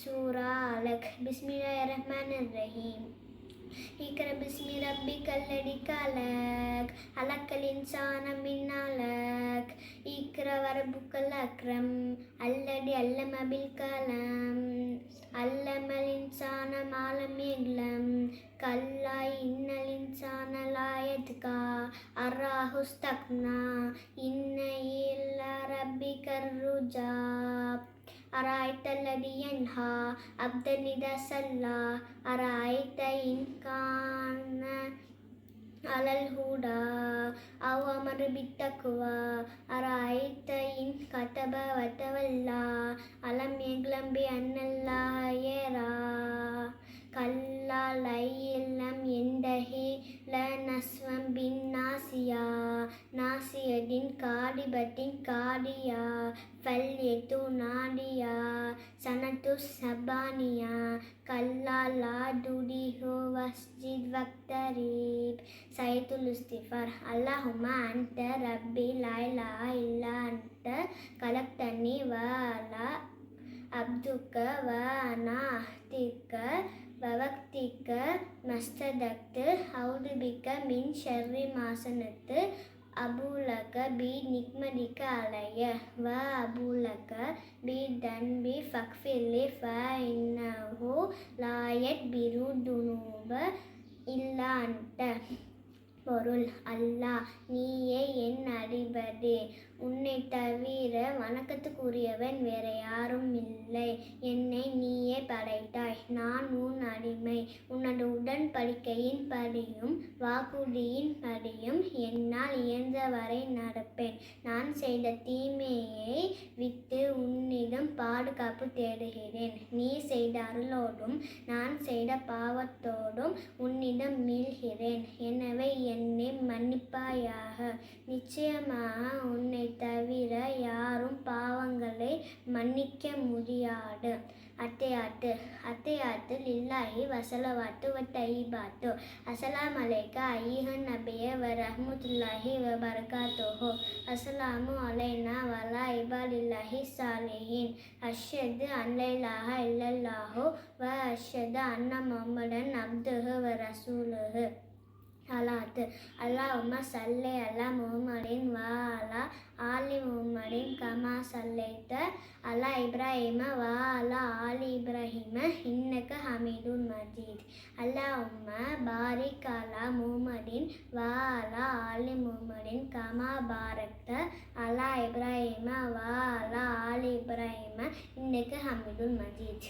சூரா அலக் பிஸ்மிலா ரஹ்மான் ரஹீம் இக்கர பிஸ்மி ரப்பி கல்லடி கலக் அலக்கல் இன்சான மின்னாலக். இக்கர வரபுக்கல் அக்ரம் அல்லடி அல்லம பில் கலம். அல்லமல் இன்சான மாலம் எங்லம் கல்லா இன்னல் இன்சான லாயத்கா அர்ராஹுஸ்தக்னா இன்ன இல்லா ரப்பி கர்ருஜாப் إن إلى ربك الرجاب أرأيت الذي ينهى عبدا إذا صلى أرأيت إن كان على الهدى أو أمر بالتقوى أرأيت إن كتب وتولى ألم يعلم بأن الله பட்டின் காடி பட்டின் காடியா ஃபல் எத்து நாடியா சனத்து சபானியா கல்லாலா துடிஹோ வஸ்ஜித் வக்தரீப். சைத்துல் இஸ்திஃபார் அல்லாஹுமா அந்த ரப்பி லாய்லா இல்லா அந்த கலக்தனி வாலா அப்துக்க வானா அஹ்திக்க வவக்திக்க மஸ்ததக்து ஹவுதுபிக்க மின் ஷர்ரி மாசனத்து அபூலக பி நிக்மதிக்க அலைய. வ அபூலக பி தன் பி ஃபக்ஃபில்லி. ஃப இன்னஹு லாயட் பிரு துனூப இல்லான்ட்ட பொருள் அல்லாஹ் நீயே என் அடிபதே உன்னை தவிர வணக்கத்துக்குரியவன் வேற யாரும் இல்லை. என்னை நீயே படைத்தாய். நான் உன் அடிமை. உனது உடன்படிக்கையின் படியும் வாக்குறுதியின் படியும் என்னால் இயன்றவரை நடப்பேன். நான் செய்த தீமையை விட்டு உன்னிடம் பாதுகாப்பு தேடுகிறேன். நீ செய்த அருளோடும் நான் செய்த பாவத்தோடும் உன்னிடம் மீள்கிறேன். எனவே என்னை மன்னிப்பாயாக. நிச்சயமாக உன்னை தவிர யாரும் பாவங்களை மன்னிக்க முடியாது. அத்தையாட்டு அத்தையாட்டு லில்லாஹி வசலவாத்து வ தைபாத்து. அஸ்ஸலாமு அலைக்க ஐஹன் நபிய வ ரஹ்மத்துல்லாஹி வ பரகாத்தோஹோ. அஸ்ஸலாமு அலைனா வலா இபாலில்லாஹி சாலிஹின். அஷ்ஹது அன் லா இலாஹ வ அஷது அன்ன முகமடன் அப்துஹு வ ரசூலுஹு. சலாத்து அல்லாஹுமா சல்லை அல்லா முஹம்மதின் வா அலா ஆலி முஹம்மதின் கமா சல்லைத்த. அலா இப்ராஹிம வா அலா ஆலி இப்ராஹிம இன்னக்க ஹமீதுன் மஜீத். அல்லாஹுமா பாரிக் அலா முஹம்மதின் வா அலா ஆலி முஹம்மதின் கமா பாரக்த. அலா இப்ராஹிம வா அலா ஆலி இப்ராஹிம இன்னக்கு ஹமீதுன் மஜீத்.